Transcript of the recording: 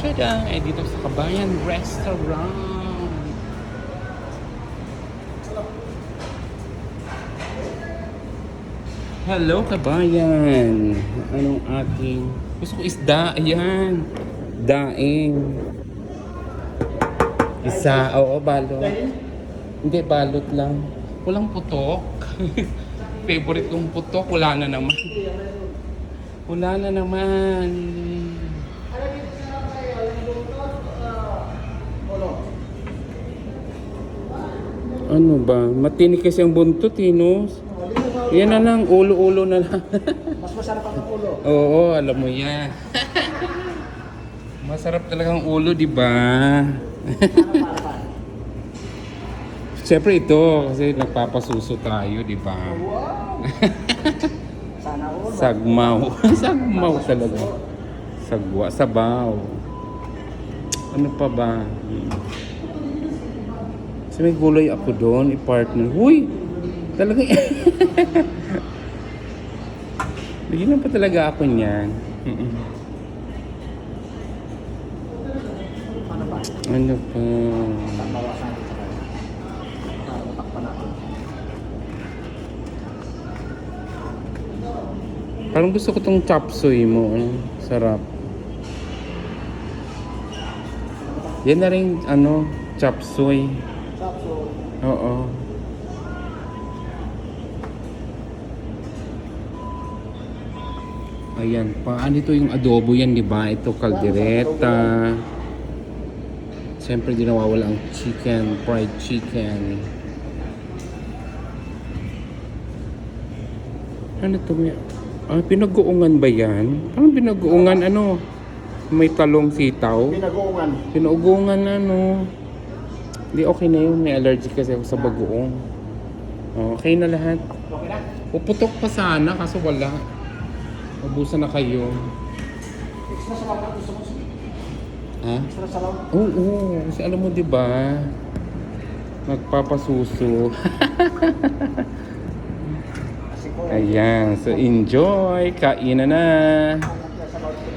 Tada! Eh, dito sa Kabayan Restaurant. Hello, Kabayan! Anong ating... Gusto ko isda. Ayan. Daing. Isa. Oo, balot. Hindi, balot lang. Walang putok. Favorite kong putok. Wala na naman. Wala na naman. Ano ba? Matinik kasi ang buntot, eh, no? Yan na lang, ulo-ulo na lang. Mas masarap ang ulo. Oo, alam mo yan. Masarap talagang ulo, di ba? Siyempre ito, kasi nagpapasuso tayo, di ba? Wow! Sana ulo. Sagmaw. Sagmaw talaga. Sagwa, sabaw. Ano pa ba? Hmm. Kasi may gulay ako doon, i-partner. Huy! Talaga. Bigyan pa talaga ako niyan. Ano ba? Ano pa? Parang gusto ko tong chop suey mo. Ano? Sarap. Yan na rin, ano, chop suey. Oo. Ayan pa. Ano ito yung adobo yan, di ba? Ito kaldereta. Siyempre, di nawawala ang chicken, fried chicken. Ano to? May, ah, pinag-uungan ba yan? Parang pinag-uungan, ano? May talong sitaw. Pinagoongan. Pinuugungan na, no? Hindi, okay na yun. May allergic kasi ako sa bagoong. Okay na lahat. Okay na? Puputok pa sana, kaso wala. Ubusan na kayo. Extra sa mga gusto mo. Ha? Extra sa mga. Oo, oo. Kasi alam mo, di ba? Ko. Ayan. So, enjoy. Kainan na.